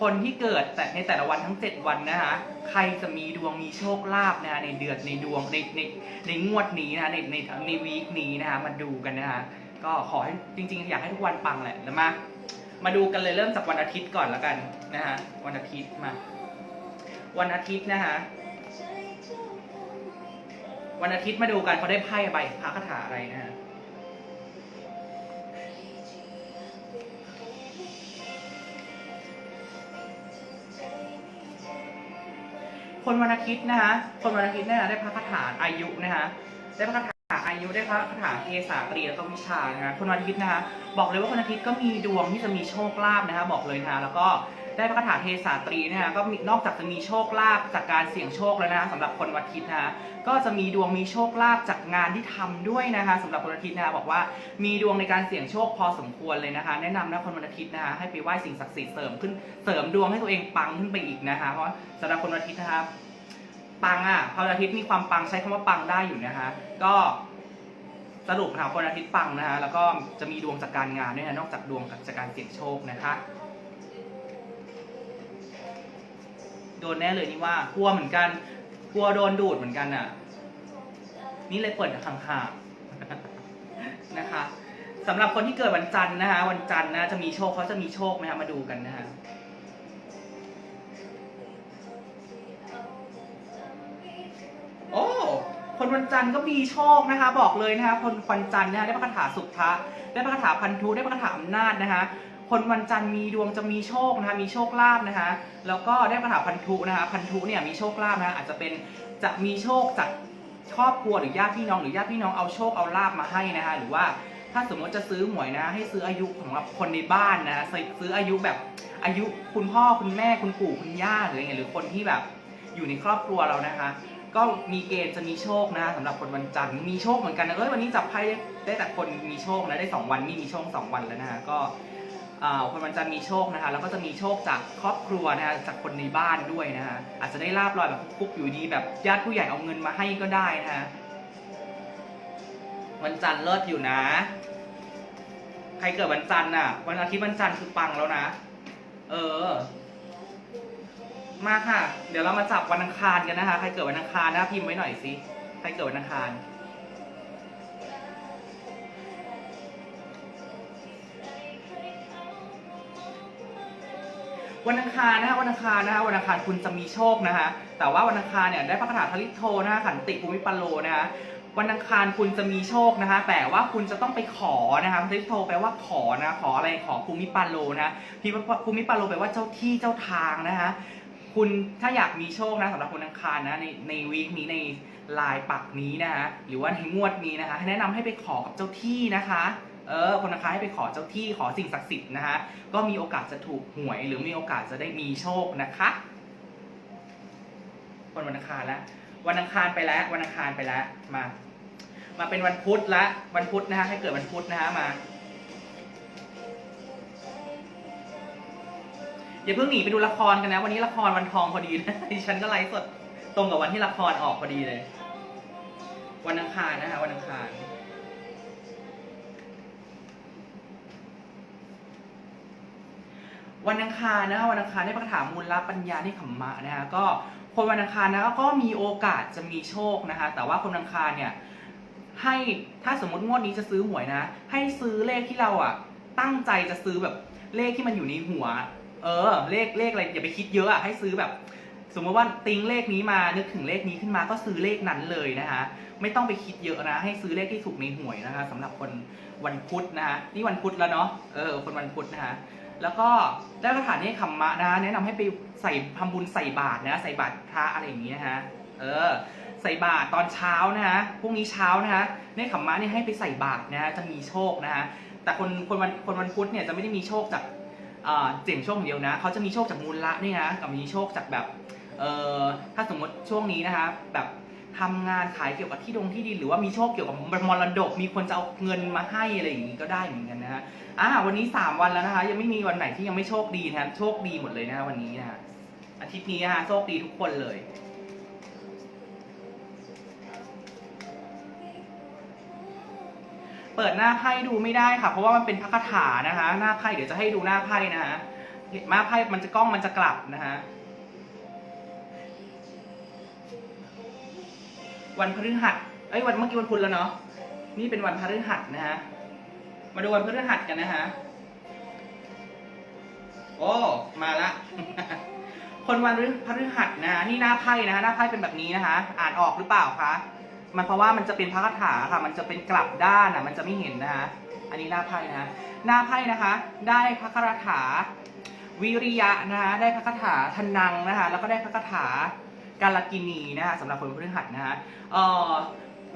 คนที่เกิดแต่ในแต่ละวันทั้ง 7 วันนะคะใครจะมีดวงมีโชคลาภนะคะในเดือนในดวงในในในงวดนี้นะคะในในในวีคนี้นะคะมาดูกันนะคะก็ขอให้จริง ๆ อยากให้ทุกวันปังแหละแล้วมามาดูกันเลยเริ่มจากวันอาทิตย์ก่อนแล้วกันนะคะวันอาทิตย์มา วันอาทิตย์นะคะวันอาทิตย์มาดูกันเขาได้ไพ่ใบพระคาถาอะไรนะฮะ คนวันอาทิตย์นะคะ คนวันอาทิตย์เนี่ยได้พระคาถาอายุนะคะได้พระคาถาอายุได้พระคาถาเกษาตรีแล้วก็วิชานะคะคนวันอาทิตย์นะคะบอกเลยว่าคนอาทิตย์ก็มีดวงที่จะมีโชคลาภนะคะ บอกเลยนะคะแล้วก็ ได้พระคาถาเทศาตรีนะคะก็มีนอกจากจะมีโชคลาภจากการเสี่ยงโชคแล้วนะสำหรับคนวันอาทิตย์นะคะก็จะมีดวงมีโชคลาภจากงานที่ทำด้วยนะคะสำหรับคนวันอาทิตย์นะคะบอกว่ามีดวงในการเสี่ยงโชคพอสมควรเลยนะคะ แนะนำนะคนวันอาทิตย์นะคะให้ไปไหว้สิ่งศักดิ์สิทธิ์เสริมขึ้นเสริมดวงให้ตัวเองปังขึ้นไปอีกนะคะเพราะสำหรับคนวันอาทิตย์นะคะปังอะพระอาทิตย์มีความปังใช้คำว่าปังได้อยู่นะคะก็สรุปค่ะคนอาทิตย์ปังนะคะแล้วก็จะมีดวงจากการงานด้วยนะนอกจากดวงจากการเสี่ยงโชคนะคะ โดนแน่เลยนี่ว่ากลัวเหมือนกัน กลัวโดนดูดเหมือนกันอะ นี่เลยเปิดห่างๆนะคะสำหรับคนที่เกิดวันจันทร์นะคะ วันจันทร์นะจะมีโชคเขาจะมีโชคไหมคะมาดูกันนะคะโอ้คนวันจันทร์ก็มีโชคนะคะ บอกเลยนะคะ คนวันจันทร์นะคะได้พระคาถาสุภะได้พระคาถาพันธุได้พระคาถาอำนาจนะคะ คนวันจันทร์มีดวงจะมีโชคนะคะมีโชคลาภนะคะ แล้วก็ได้พระคาถาพันธุนะคะพันธุเนี่ยมีโชคลาภนะคะอาจจะเป็นจะมีโชคจากครอบครัวหรือญาติพี่น้องหรือญาติพี่น้องเอาโชคเอาลาภมาให้นะคะหรือว่าถ้าสมมติจะซื้อหวยนะ ให้ซื้ออายุของคนในบ้านนะซื้ออายุแบบอายุคุณพ่อคุณแม่คุณปู่คุณย่าหรืออะไรเงี้ยหรือคนที่แบบอยู่ในครอบครัวเรานะคะ ก็มีเกณฑ์จะมีโชคนะสำหรับคนวันจันทร์มีโชคเหมือนกันนะเอ้ยวันนี้จับไพ่ได้แต่คนมีโชคนะได้สองวันนี่มีโชคสองวันแล้วนะฮะก็ คนวันจันทร์มีโชคนะคะแล้วก็จะมีโชคจากครอบครัวนะฮะจากคนในบ้านด้วยนะฮะอาจจะได้ลาบลอยแบบฟุกๆอยู่ดีแบบญาติผู้ใหญ่เอาเงินมาให้ก็ได้นะฮะวันจันทร์เลิศอยู่นะ ใครเกิดวันจันทร์น่ะ วันอาทิตย์วันจันทร์คือปังแล้วนะ เออ มาค่ะ เดี๋ยวเรามาจับวันอังคารกันนะคะ ใครเกิดวันอังคารนะพิมพ์ไว้หน่อยสิ ใครเกิดวันอังคาร วันอังคารนะคะวันอังคารนะคะวันอังคารคุณจะมีโชคนะคะแต่ว่าวันอังคารเนี่ยได้พระคาถาทลิโทนะคะขันติภูมิปัลโลนะคะวันอังคารคุณจะมีโชคนะคะ แต่ว่าคุณจะต้องไปขอนะคะทลิโทแปลว่าขอนะขออะไรขอภูมิปัลโลนะภูมิปัลโลแปลว่าเจ้าที่เจ้าทางนะคะคุณถ้าอยากมีโชคนะสำหรับคนอังคารนะในในวีคนี้ในลายปักนี้นะคะหรือว่าในงวดนี้นะคะแนะนำให้ไปขอกับเจ้าที่นะคะ เออคนอังคารให้ไปขอเจ้าที่ขอสิ่งศักดิ์สิทธิ์นะคะก็มีโอกาสจะถูกหวย หรือมีโอกาสจะได้มีโชคนะคะคนวันอังคารแล้ววันอังคารไปแล้ววันอังคารไปแล้วมา มาเป็นวันพุธละวันพุธนะคะให้เกิดวันพุธนะคะมาอย่าเพิ่งหนีไปดูละครกันนะ วันนี้ละครวันทองพอดีนะดิฉันก็ไลฟ์สดตรงกับวันที่ละครออกพอดีเลย วันอังคารนะคะวันอังคาร วันอังคารนะคะวันอังคารได้ประถามมูลละปัญญาที่ขมมะนะคะก็คนวันอังคารนะคะก็มีโอกาสจะมีโชคนะคะ แต่ว่าคนอังคารเนี่ยให้ถ้าสมมติงวดนี้จะซื้อหวยนะ ให้ซื้อเลขที่เราอะตั้งใจจะซื้อแบบเลขที่มันอยู่ในหัว เออ เลขเลขอะไรอย่าไปคิดเยอะอะให้ซื้อแบบ สมมติว่าติงเลขนี้มานึกถึงเลขนี้ขึ้นมาก็ซื้อเลขนั้นเลยนะคะไม่ต้องไปคิดเยอะนะ ให้ซื้อเลขที่ถูกในหวยนะคะสำหรับคนวันพุธนะคะนี่วันพุธแล้วเนาะเออคนวันพุธนะคะ แล้วก็ได้คาถานี้ขมมะนะ แนะนำให้ไปใส่ทำบุญใส่บาตรนะ ใส่บาตรพระอะไรอย่างนี้นะฮะเออ ใส่บาตรตอนเช้านะฮะพรุ่งนี้เช้านะฮะในขมมะเนี่ยให้ไปใส่บาตรนะฮะจะมีโชคนะฮะแต่คนคนวันคนวันพุธเนี่ยจะไม่ได้มีโชคจากเอ่อเสี่ยงโชคเดียวนะเขาจะมีโชคจากมูลละนี่นะกับมีโชคจากแบบเอ่อถ้าสมมติช่วงนี้นะคะแบบ ทำงานขายเกี่ยวกับที่ดงที่ดินหรือว่ามีโชคเกี่ยวกับมรดก มีคนจะเอาเงินมาให้อะไรอย่างนี้ก็ได้เหมือนกันนะฮะอ่าวันนี้ 3 วันแล้วนะคะ ยังไม่มีวันไหนที่ยังไม่โชคดีนะครับโชคดีหมดเลยนะวันนี้นะฮะอาทิตย์นี้นะฮะโชคดีทุกคนเลยเปิดหน้าไพ่ดูไม่ได้ค่ะ เพราะว่ามันเป็นพระคาถานะคะ หน้าไพ่เดี๋ยวจะให้ดูหน้าไพ่นะฮะหนมาไพ่มันจะกล้องมันจะกลับนะฮะ วันพฤหัสเอ้ยวันเมื่อกี้วันพุธแล้วเนาะนี่เป็นวันพฤหัสนะฮะมาดูวันพฤหัสกันนะฮะโอ้มาละ คนวันพฤหัสนะะนี่หน้าไพ่นะฮะหน้าไพ่เป็นแบบนี้นะคะ อ่านออกหรือเปล่าคะมันเพราะว่ามันจะเป็นพระคาถาค่ะ มันจะเป็นกลับด้านอะ มันจะไม่เห็นนะฮะอันนี้หน้าไพ่นะฮะหน้าไพ่นะคะ ได้พระคาถาวิริยะนะคะได้พระคาถาทนังนะคะ แล้วก็ได้พระคาถา กาลกินีนะคะสำหรับคนพฤหัสนะคะเอ่อ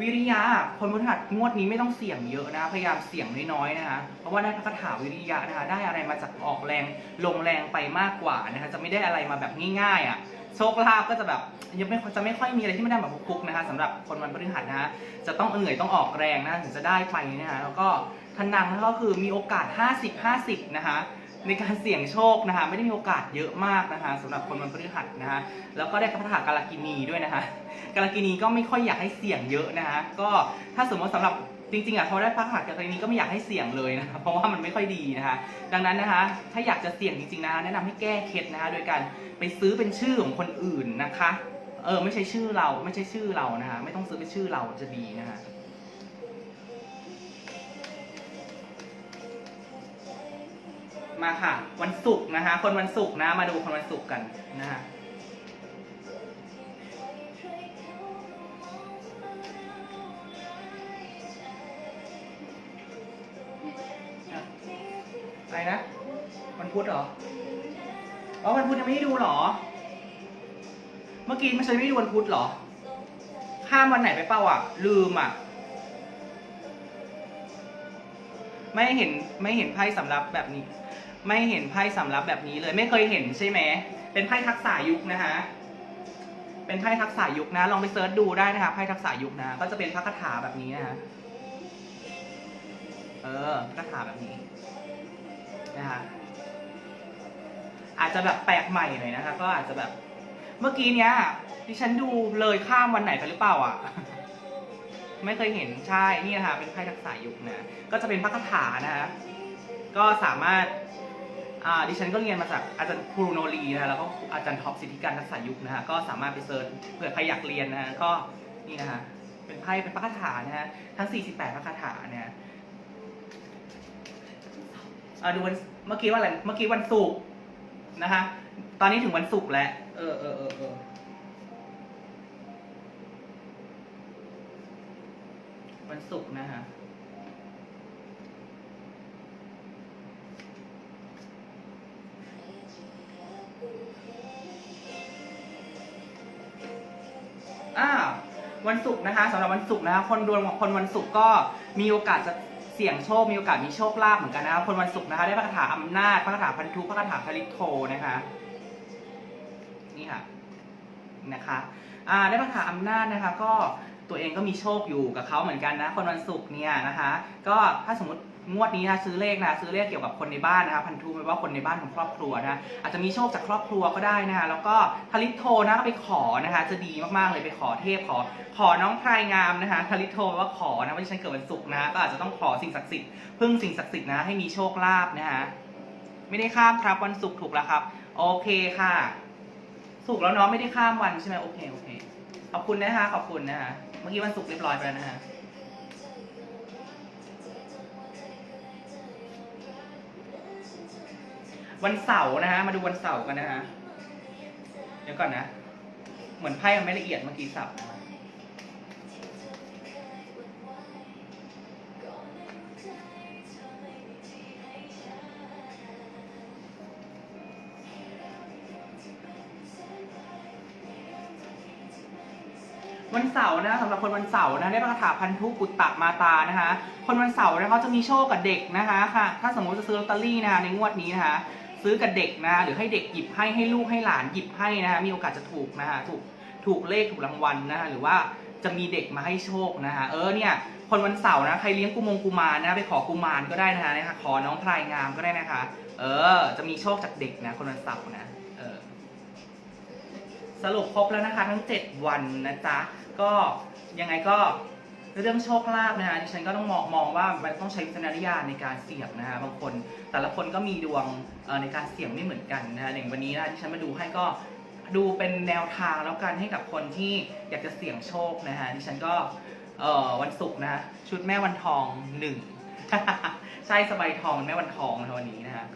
วิริยะคนพฤหัสงวดนี้ไม่ต้องเสี่ยงเยอะนะคะพยายามเสี่ยงน้อยๆนะคะเพราะว่าได้พระคาถาวิริยะนะคะได้อะไรมาจากออกแรงลงแรงไปมากกว่านะคะจะไม่ได้อะไรมาแบบง่ายๆอะโชคลาภก็จะแบบยังไม่จะไม่ค่อยมีอะไรที่ไม่ได้แบบฟุกๆนะคะสำหรับคนวันพฤหัสนะคะจะต้องเหนื่อยต้องออกแรงนะถึงจะได้ไปนะคะแล้วก็ทนังนะคะก็คือมีโอกาส 50-50 นะคะ ในการเสี่ยงโชคนะคะไม่ได้มีโอกาสเยอะมากนะคะสำหรับคนวันพฤหัสนะคะแล้วก็ได้คาถากาลกินีด้วยนะคะกาลกินีก็ไม่ค่อยอยากให้เสี่ยงเยอะนะคะก็ถ้าสมมติสำหรับจริงๆอะพอได้พระหัตถ์กาลกินีก็ไม่อยากให้เสี่ยงเลยนะคะเพราะว่ามันไม่ค่อยดีนะคะดังนั้นนะคะถ้าอยากจะเสี่ยงจริงๆนะคะแนะนำให้แก้เคล็ดนะคะโดยการไปซื้อเป็นชื่อของคนอื่นนะคะเออไม่ใช่ชื่อเราไม่ใช่ชื่อเรานะคะไม่ต้องซื้อเป็นชื่อเราจะดีนะคะ มาค่ะ วันศุกร์นะคะ คนวันศุกร์นะ มาดูคนวันศุกร์กันนะคะอะไรนะวันพุธเหรออ๋อวันพุธยังไม่ได้ดูเหรอ เมื่อกี้ไม่ใช่ไม่ได้ดูวันพุธเหรอ ข้ามวันไหนไปเปล่าอะ ลืมอะ ไม่เห็นไม่เห็นไพ่สำรับแบบนี้ ไม่เห็นไพ่สำรับแบบนี้เลย ไม่เคยเห็นใช่ไหมเป็นไพ่ทักษะยุคนะคะ เป็นไพ่ทักษะยุคนะ ลองไปเซิร์ชดูได้นะคะไพ่ทักษะยุคนะ ก็จะเป็นพระคาถาแบบนี้นะคะเออพระคาถาแบบนี้นะคะอาจจะแบบแปลกใหม่หน่อยนะคะ ก็อาจจะแบบเมื่อกี้เนี้ยดิฉันดูเลยข้ามวันไหนไปหรือเปล่าอะไม่เคยเห็นใช่ นี่นะคะเป็นไพ่ทักษะยุคนะ ก็จะเป็นพระคาถานะคะ ก็สามารถ อ่าดิฉันก็เรียนมาจากอาจารย์ครูโนรีนะคะแล้วก็อาจารย์ท็อปสิทธิการทักษะยุคนะคะก็สามารถไปเซิร์ชเผื่อใครอยากเรียนนะคะก็นี่นะคะเป็นไพ่เป็นพระคาถานะฮะทั้ง 48พระคาถาเนี่ยอ่าดูวันเมื่อกี้ว่าอะไรเมื่อกี้วันศุกร์นะคะตอนนี้ถึงวันศุกร์แล้วเออเออเออเออวันศุกร์นะคะ วันศุกร์นะคะสำหรับวันศุกร์นะคะคนดวงคนวันศุกร์ก็มีโอกาสจะเสี่ยงโชคมีโอกาสมีโชคลาภเหมือนกันนะคะคนวันศุกร์นะคะได้พระคาถาอำนาจพระคาถาพันธุพระคาถาพลิโทนะคะนี่ค่ะนะคะอ่าได้พระคาถาอำนาจนะคะ ก็ตัวเองก็มีโชคอยู่กับเขาเหมือนกันนะ คนวันศุกร์เนี่ยนะคะ ก็ถ้าสมมติ งวดนี้นะซื้อเลขนะซื้อเลขเกี่ยวกับคนในบ้านนะคะพันธุไม่ว่าคนในบ้านของครอบครัวนะอาจจะมีโชคจากครอบครัวก็ได้นะคะแล้วก็ทลิโทนะก็ไปขอนะคะจะดีมากๆเลยไปขอเทพขอ ขอน้องพรายงามนะคะทลิโทแปลว่าขอนะว่าดิฉันเกิดวันศุกร์นะก็อาจจะต้องขอสิ่งศักดิ์สิทธิ์พึ่งสิ่งศักดิ์สิทธิ์นะให้มีโชคลาภนะคะไม่ได้ข้ามครับวันศุกร์ถูกแล้วครับ โอเคค่ะศุกร์แล้วเนาะไม่ได้ข้ามวันใช่ไหมโอเคโอเคขอบคุณนะคะขอบคุณนะคะเมื่อกี้วันศุกร์เรียบร้อยไปแล้วนะคะ วันเสาร์นะคะมาดูวันเสาร์กันนะคะเดี๋ยวก่อนนะ เหมือนไพ่มันไม่ละเอียดเมื่อกี้สับนะวันเสาร์นะสำหรับคนวันเสาร์นะได้พระคาถาพันธุกุตตะมาตานะคะ คนวันเสาร์เนี่ยเขาจะมีโชคกับเด็กนะคะค่ะ ถ้าสมมติจะซื้อลอตเตอรี่นะคะในงวดนี้นะคะ ซื้อกับเด็กนะหรือให้เด็กหยิบให้ให้ลูกให้หลานหยิบให้นะคะมีโอกาสจะถูกนะคะถูกถูกเลขถูกรางวัลนะคะหรือว่าจะมีเด็กมาให้โชคนะคะเออเนี่ยคนวันเสาร์นะใครเลี้ยงกุมงกุมารนะไปขอกุมารก็ได้นะคะนะคะขอน้องพลายงามก็ได้นะคะ เออ จะมีโชคจากเด็กนะ คนวันเสาร์นะเออสรุปครบแล้วนะคะ ทั้ง 7 วันนะจ๊ะก็ยังไงก็ เรื่องโชคลาภนะฮะดิฉันก็ต้องมองมองว่ามันต้องใช้วิจารณญาณในการเสี่ยงนะฮะบางคนแต่ละคนก็มีดวงในการเสี่ยงไม่เหมือนกันนะฮะอย่างวันนี้นะดิฉันมาดูให้ก็ดูเป็นแนวทางแล้วกันให้กับคนที่อยากจะเสี่ยงโชคนะฮะดิฉันก็วันศุกร์นะชุดแม่วันทองหนึ่งใช่สบายทองแม่วันทองนะวันนี้นะฮะ